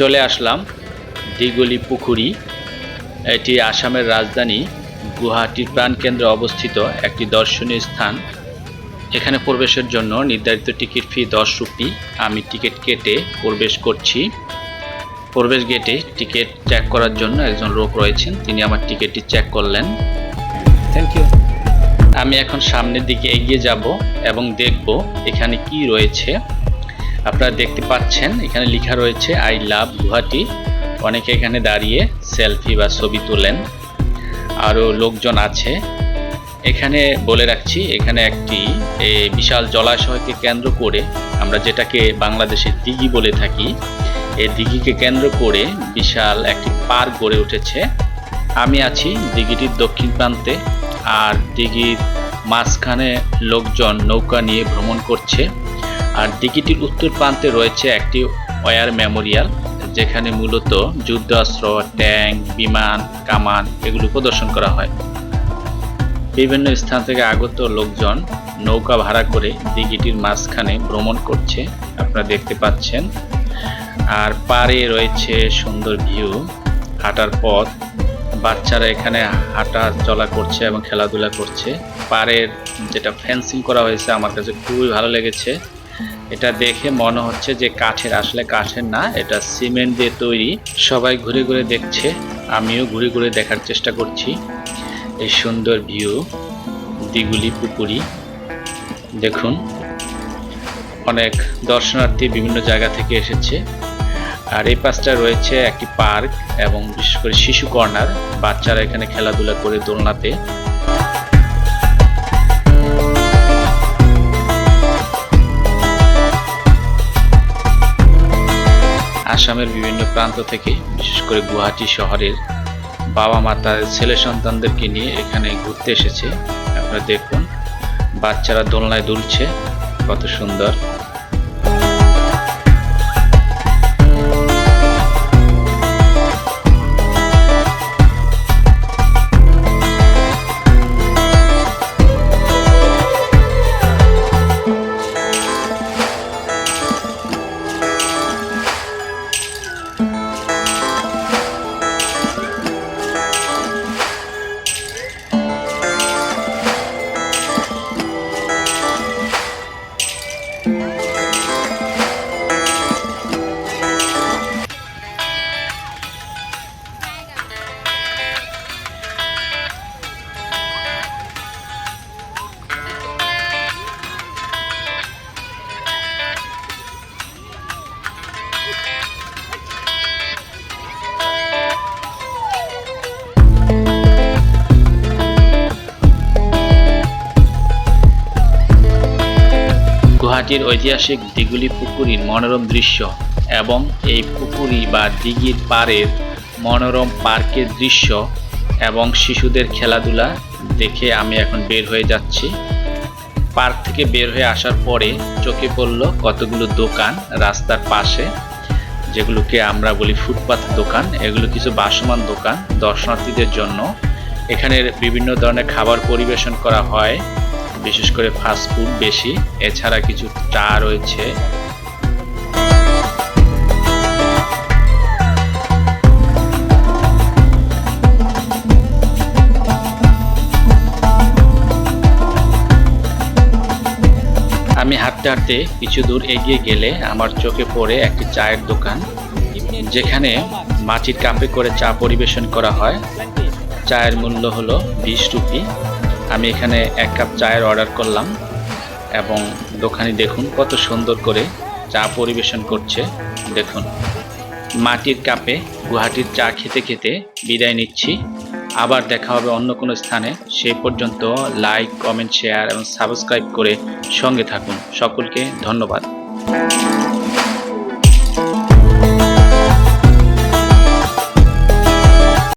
চলে আসলাম দিগলি পুকুরি। এটি আসামের রাজধানী গুয়াহাটির প্রাণকেন্দ্রে অবস্থিত একটি দর্শনীয় স্থান। এখানে প্রবেশের জন্য নির্ধারিত টিকিট ফি দশ রুপি। আমি টিকিট কেটে প্রবেশ করছি। প্রবেশ গেটে টিকিট চেক করার জন্য একজন লোক রয়েছেন। তিনি আমার টিকিটটি চেক করলেন। থ্যাংক ইউ আমি এখন সামনের দিকে এগিয়ে যাব এবং দেখব এখানে কি রয়েছে। আপনারা দেখতে পাচ্ছেন, এখানে লেখা রয়েছে আই লাভ গুয়াহাটি। অনেকে এখানে দাঁড়িয়ে সেলফি বা ছবি তোলেন। আরও লোকজন আছে। এখানে বলে রাখছি, এখানে একটি বিশাল জলাশয়কে কেন্দ্র করে আমরা যেটাকে বাংলাদেশের দিঘি বলে থাকি এই দিঘিকে কেন্দ্র করে বিশাল একটি পার্ক গড়ে উঠেছে। আমি আছি দিঘিটির দক্ষিণ প্রান্তে, আর দিঘির মাঝখানে লোকজন নৌকা নিয়ে ভ্রমণ করছে। আর দিঘিটির উত্তর প্রান্তে রয়েছে একটি ওয়ার মেমোরিয়াল, যেখানে মূলত যুদ্ধাস্ত্র, ট্যাঙ্ক, বিমান, কামান এগুলো প্রদর্শন করা হয়। বিভিন্ন স্থান থেকে আগত লোকজন নৌকা ভাড়া করে দিঘিটির মাঝখানে ভ্রমণ করছে, আপনারা দেখতে পাচ্ছেন। আর পাড়ে রয়েছে সুন্দর ভিউ, হাঁটার পথ। বাচ্চারা এখানে হাঁটা চলা করছে এবং খেলাধুলা করছে। পাড়ের যেটা ফেন্সিং করা হয়েছে, আমার কাছে খুবই ভালো লেগেছে। এটা দেখে মনে হচ্ছে যে কাঠের, আসলে কাঠের না, এটা সিমেন্ট দিয়ে তৈরি। সবাই ঘুরে ঘুরে দেখছে, আমিও ঘুরে ঘুরে দেখার চেষ্টা করছি। এই সুন্দর ভিউ দিগুলি, পুকুরি, দেখুন। অনেক দর্শনার্থী বিভিন্ন জায়গা থেকে এসেছে। আর এই পাশটা রয়েছে একটি পার্ক এবং বিশেষ করে শিশু কর্নার, বাচ্চারা এখানে খেলাধুলা করে দোলনাতে। আসামের বিভিন্ন প্রান্ত থেকে, বিশেষ করে গুয়াহাটি শহরের বাবা মা তাদের ছেলে সন্তানদেরকে নিয়ে এখানে ঘুরতে এসেছে। আপনারা দেখুন, বাচ্চারা দোলনায় দুলছে, কত সুন্দর। গুয়াহাটির ঐতিহাসিক দিগুলি পুকুরির মনোরম দৃশ্য এবং এই পুকুরি বা দিঘির পাড়ের মনোরম পার্কের দৃশ্য এবং শিশুদের খেলাধুলা দেখে আমি এখন বের হয়ে যাচ্ছি। পার্ক থেকে বের হয়ে আসার পরে চোখে পড়ল কতগুলো দোকান রাস্তার পাশে, যেগুলোকে আমরা বলি ফুটপাথ দোকান। এগুলো কিছু বাসমান দোকান দর্শনার্থীদের জন্য। এখানে বিভিন্ন ধরনের খাবার পরিবেশন করা হয়। বিশেষ করে ফাস্ট ফুড বেশি। এছাড়া কিছু চা রয়েছে। আমি হাঁটতে হাঁটতে কিছু দূর এগিয়ে গেলে আমার চোখে পড়ে একটি চায়ের দোকান, যেখানে মাটির কাপে করে চা পরিবেশন করা হয়। চায়ের মূল্য হলো বিশ রুপি। আমি এখানে এক কাপ চায়ের অর্ডার করলাম এবং দোকানি দেখুন কত সুন্দর করে চা পরিবেশন করছে। দেখুন, মাটির কাপে গুয়াহাটির চা খেতে খেতে বিদায় নিচ্ছি। আবার দেখা হবে অন্য কোনো স্থানে। সেই পর্যন্ত লাইক কমেন্ট শেয়ার এবং সাবস্ক্রাইব করে সঙ্গে থাকুন। সকলকে ধন্যবাদ।